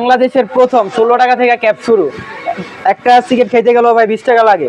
বাংলাদেশের প্রথম ষোলো টাকা থেকে ক্যাপ শুরু। একটা সিগারেট খেতে গেল ভাই বিশ টাকা লাগে।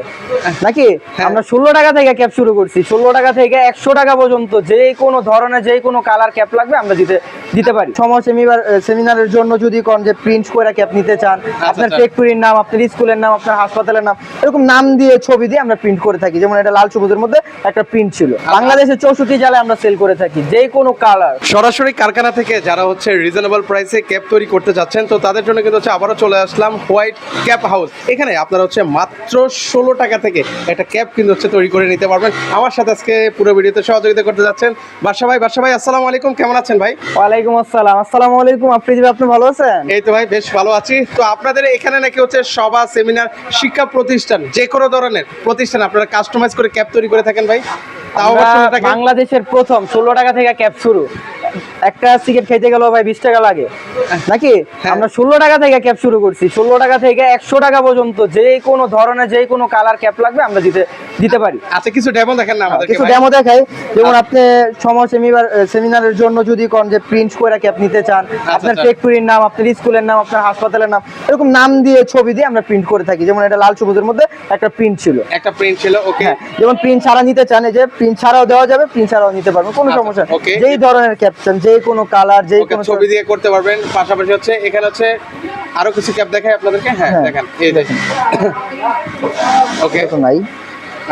নাকি? আমরা ষোলো টাকা থেকে ক্যাপ শুরু করছি। ষোলো টাকা থেকে একশো টাকা পর্যন্ত যে কোনো ধরনের যে কোনো কালার ক্যাপ লাগবে আমরা দিতে দিতে পারি। সময় সেমিনার সেমিনারের জন্য যদি কোন যে প্রিন্ট করে ক্যাপ নিতে চান আপনার আচ্ছা। ফ্যাক্টরির নাম আপনার স্কুলের নাম আপনার হাসপাতালের নাম এরকম নাম দিয়ে ছবি দিয়ে আমরা প্রিন্ট করে থাকি। যেমন এটা লাল সবুজের মধ্যে একটা প্রিন্ট ছিল। বাংলাদেশের চৌষট্টি জেলায় আমরা সেল করে থাকি যে কোনো কালার সরাসরি কারখানা থেকে যারা হচ্ছে রিজনেবল প্রাইসে ক্যাপ তৈরি করতে যাচ্ছেন তো তাদের জন্য কিন্তু হচ্ছে আবারও চলে আসলাম হোয়াইট ক্যাপ হাউস এখানে আপনারা হচ্ছে মাত্র ষোলো টাকা থেকে একটা ক্যাপ কিন্তু হচ্ছে তৈরি করে নিতে পারবেন। আমার সাথে আজকে পুরো ভিডিওতে সহযোগিতা করতে যাচ্ছেন বাসা ভাই বাসা ভাই আসসালামু আলাইকুম। কেমন আছেন ভাই? ওয়ালাইকুম আসসালাম। আসসালামু আলাইকুম আফ্রিদি ভাই, আপনি ভালো আছেন? এই তো ভাই বেশ ভালো আছি। তো আপনাদের এখানে নাকি হচ্ছে সভা সেমিনার শিক্ষা প্রতিষ্ঠান যে কোনো ধরনের প্রতিষ্ঠান আপনারা কাস্টমাইজ করে ক্যাপ তৈরি করে থাকেন ভাই? বাংলাদেশের প্রথম ষোলো টাকা থেকে ক্যাপ শুরু। একটা সিগারেট খাইতে গেল ভাই বিশ টাকা লাগে। নাকি? হ্যাঁ। আমরা ষোলো টাকা থেকে ক্যাপ শুরু করছি। ষোলো টাকা থেকে একশো টাকা পর্যন্ত যে কোনো ধরনের যে কোনো কালার ক্যাপ লাগবে আমরা দিতে দিতে পারি। আচ্ছা কিছু ডেমো দেখেন না আমাদেরকে কিছু ডেমো দেখাই। যেমন আপনি সময় সেমিনার সেমিনারের জন্য যদি কোন যে প্রিন্ট করে ক্যাপ নিতে চান আপনার আচ্ছা। ফ্যাক্টরির নাম আপনার স্কুলের নাম আপনার হাসপাতালের নাম এরকম নাম দিয়ে ছবি দিয়ে আমরা প্রিন্ট করে থাকি। যেমন এটা লাল সবুজের মধ্যে একটা প্রিন্ট ছিল। একটা প্রিন্ট ছিল ওকে হ্যাঁ যেমন প্রিন্ট ছাড়া নিতে চান এই যে প্রিন্ট ছাড়াও দেওয়া যাবে প্রিন্ট ছাড়াও নিতে পারবেন কোনো আচ্ছা, সমস্যা. যেই ধরনের ক্যাপশন যে কোনো কালার যে কোনো ছবি দিয়ে করতে পারবেন পাশাপাশি হচ্ছে এখানে হচ্ছে আরও কিছু ক্যাপ দেখাই আপনাদেরকে? হ্যাঁ হ্যাঁ। দেখেন এই দেখেন। ওকে নাই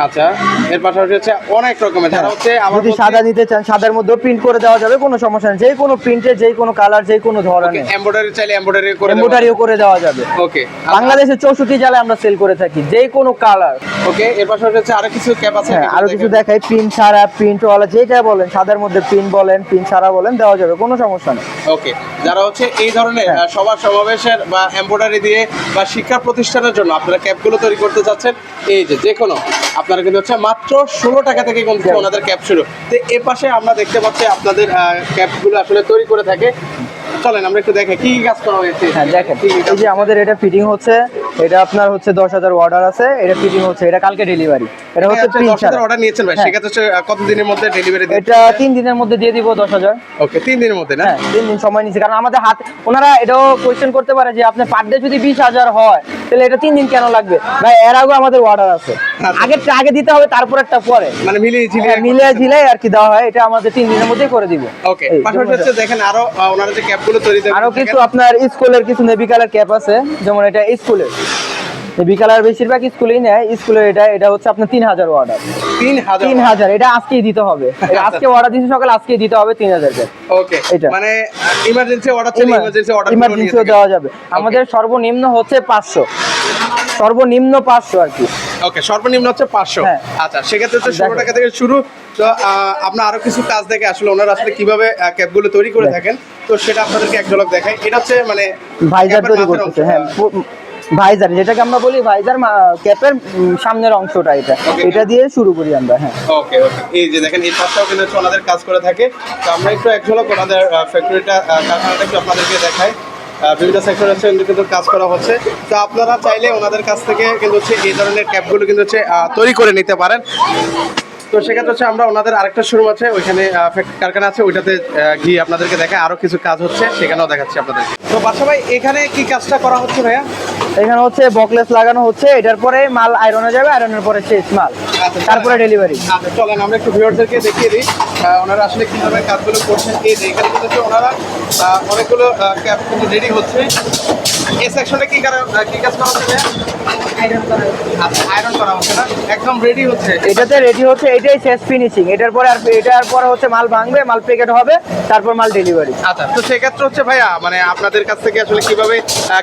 আচ্ছা এর পাশাপাশি হচ্ছে অনেক রকমের যারা হচ্ছে আমার যদি সাদা নিতে চান সাদার মধ্যে প্রিন্ট করে দেওয়া যাবে কোনো সমস্যা নেই। যেই কোনো প্রিন্টের যেই কোনো কালার যেই কোনো ধরনের এমব্রয়ডারি চাইলে এমব্রয়ডারি করে এমব্রয়ডারিও করে দেওয়া যাবে। ওকে বাংলাদেশের চৌষট্টি জেলায় আমরা সেল করে থাকি যেই কোনো কালার ওকে এর পাশাপাশি হচ্ছে আরও কিছু ক্যাপ আছে হ্যাঁ আরও কিছু দেখাই। প্রিন্ট ছাড়া প্রিন্ট ওয়ালা যেটা বলেন সাদার মধ্যে প্রিন্ট বলেন প্রিন্ট ছাড়া বলেন দেওয়া যাবে কোনো সমস্যা নেই। ওকে যারা হচ্ছে এই ধরনের হ্যাঁ। সভা সমাবেশের বা এমব্রয়ডারি দিয়ে বা শিক্ষা প্রতিষ্ঠানের জন্য আপনারা ক্যাপগুলো তৈরি করতে চাচ্ছেন এই যে যে কোনো আপনারা কিন্তু হচ্ছে মাত্র ষোলো টাকা থেকে কিন্তু হ্যাঁ। ওনাদের ক্যাপ শুরু। তো এ পাশে আমরা দেখতে পাচ্ছি আপনাদের ক্যাপগুলো আসলে তৈরি করে থাকে। চলেন আমরা একটু দেখে কি কি কাজ করা হয়েছে? হ্যাঁ দেখেন। এই যে আমাদের এটা ফিটিং হচ্ছে। এটা আপনার হচ্ছে দশ হাজার অর্ডার আছে এটা ফিটিং হচ্ছে এটা কালকে ডেলিভারি এটা হচ্ছে প্রিন্ট ছাড়া। অর্ডার নিয়েছেন ভাই হ্যাঁ। সেক্ষেত্রে হচ্ছে আহ, কতদিনের মধ্যে ডেলিভারি এটা তিন দিনের মধ্যে দিয়ে দিব দশ হাজার। ওকে তিন দিনের মধ্যে না? হ্যাঁ তিন দিন সময় নিচ্ছে কারণ আমাদের হাত ওনারা এটাও কোয়েশ্চেন করতে পারে যে আপনার পার ডে যদি বিশ হাজার হয় তাহলে এটা তিন দিন কেন লাগবে? ভাই এর আগে আমাদের অর্ডার আছে। আচ্ছা। আগে আগে দিতে হবে তারপর একটা পরে। মানে মিলিয়ে ঝিলিয়ে হ্যাঁ, মিলে ঝিলে আর কি দেওয়া হয় এটা আমাদের তিন দিনের মধ্যেই করে দিব। ওকে পাশাপাশি হচ্ছে দেখেন আরও ওনারা যে ক্যাপগুলো তৈরি আরও কিছু আপনার স্কুলের কিছু নেভি কালার ক্যাপ আছে যেমন এটা স্কুলের নেভি কালার বেশিরভাগ স্কুলেই নেয়। স্কুলের এটা এটা হচ্ছে আপনার তিন হাজার অর্ডার তিন হাজার তিন হাজার এটা আজকেই দিতে হবে। আজকে অর্ডার দিচ্ছি সকাল আজকেই দিতে হবে তিন হাজার ওকে এটা। মানে ইমার্জেন্সি অর্ডার ইমার্জেন্সি অর্ডার ইমার্জেন্সিও দেওয়া যাবে। আমাদের সর্বনিম্ন হচ্ছে পাঁচশো। সর্বনিম্ন পাঁচশো আর কি। ওকে সর্বনিম্ন হচ্ছে পাঁচশো। হ্যাঁ। আচ্ছা সেক্ষেত্রে হচ্ছে ষোলো টাকা থেকে শুরু। তো আপনার আরও কিছু কাজ দেখে আসলে ওনারা আসলে কীভাবে ক্যাপগুলো তৈরি করে থাকেন। তো সেটা আপনাদেরকে এক ঝলক দেখাই। এটা হচ্ছে মানে ভাইজার তৈরি করতেছে হ্যাঁ। পু- ভাইজার যেটাকে আমরা বলি ভাইজার ক্যাপের সামনের অংশটা এটা. এটা দিয়ে শুরু করি আমরা হ্যাঁ। ওকে ওকে এই যে দেখেন এই পাশটাও কিন্তু ওনাদের কাজ করে থাকে। তো আমরা একটু এক ঝলক ওনাদের ফ্যাক্টরিটা কারখানাটা একটু আপনাদেরকে দেখাই। বিভিন্ন সেক্টর হচ্ছে কিন্তু কাজ করা হচ্ছে। তো আপনারা চাইলে ওনাদের কাছ থেকে কিন্তু হচ্ছে এই ধরনের ক্যাপগুলো কিন্তু হচ্ছে তৈরি করে নিতে পারেন। তো সেক্ষেত্রে হচ্ছে আমরা ওনাদের আরেকটা শোরুম আছে ওইখানে কারখানা আছে ওইটাতে গিয়ে আপনাদেরকে দেখায় আরও কিছু কাজ হচ্ছে সেখানেও দেখাচ্ছি আপনাদের তো বাসা ভাই এখানে কি কাজটা করা হচ্ছে ভাইয়া? এখানে হচ্ছে বকলেস লাগানো হচ্ছে এটার পরে মাল আয়রনে যাবে আয়রনের পরে শেষ মাল। আচ্ছা, তারপরে ডেলিভারি আচ্ছা চলেন আমরা একটু ভিউয়ারদেরকে দেখিয়ে দিই ওনারা আসলে কীভাবে কাজগুলো করছেন এই এখানে কিন্তু ওনারা অনেকগুলো ক্যাপ কিন্তু রেডি হচ্ছে। এই সেকশনে কি কারণ কি কাজ করা হচ্ছে আচ্ছা আয়রন করা হচ্ছে না। একদম রেডি হচ্ছে। এটাতে রেডি হচ্ছে এটাই শেষ ফিনিশিং এটার পরে আর এটার পরে হচ্ছে মাল ভাঙবে মাল প্যাকেট হবে তারপর মাল ডেলিভারি আচ্ছা তো সেক্ষেত্রে হচ্ছে ভাইয়া মানে আপনাদের কাছ থেকে আসলে কীভাবে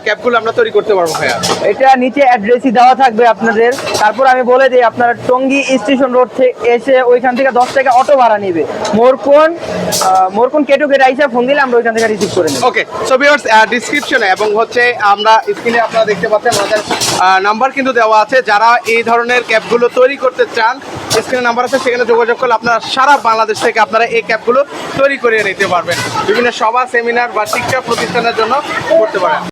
ক্যাপগুলো আমরা তৈরি করতে পারব ভাইয়া? এটা নিচে অ্যাড্রেসই দেওয়া থাকবে আপনাদের। তারপর আমি বলে দিই আপনারা টঙ্গী স্টেশন রোড থেকে এসে ওইখান থেকে দশ টাকা অটো ভাড়া নিবে। মোরকোন মোরকোন কেটু কেটে আইসা ফোন দিলে আমরা ওইখান থেকে রিসিভ করে নেব। ওকে সো ভিউয়ার্স ডিসক্রিপশনে এবং হচ্ছে আমরা স্ক্রিনে আপনারা দেখতে পাচ্ছেন আমাদের নাম্বার কিন্তু দেওয়া আছে। যারা এই ধরনের ক্যাবগুলো তৈরি করতে চান স্ক্রিনে নাম্বার আছে, সেখানে যোগাযোগ করলে আপনারা সারা বাংলাদেশ থেকে আপনারা এই ক্যাবগুলো তৈরি করে নিতে পারবেন। বিভিন্ন সভা সেমিনার বা শিক্ষা প্রতিষ্ঠানের জন্য করতে পারেন।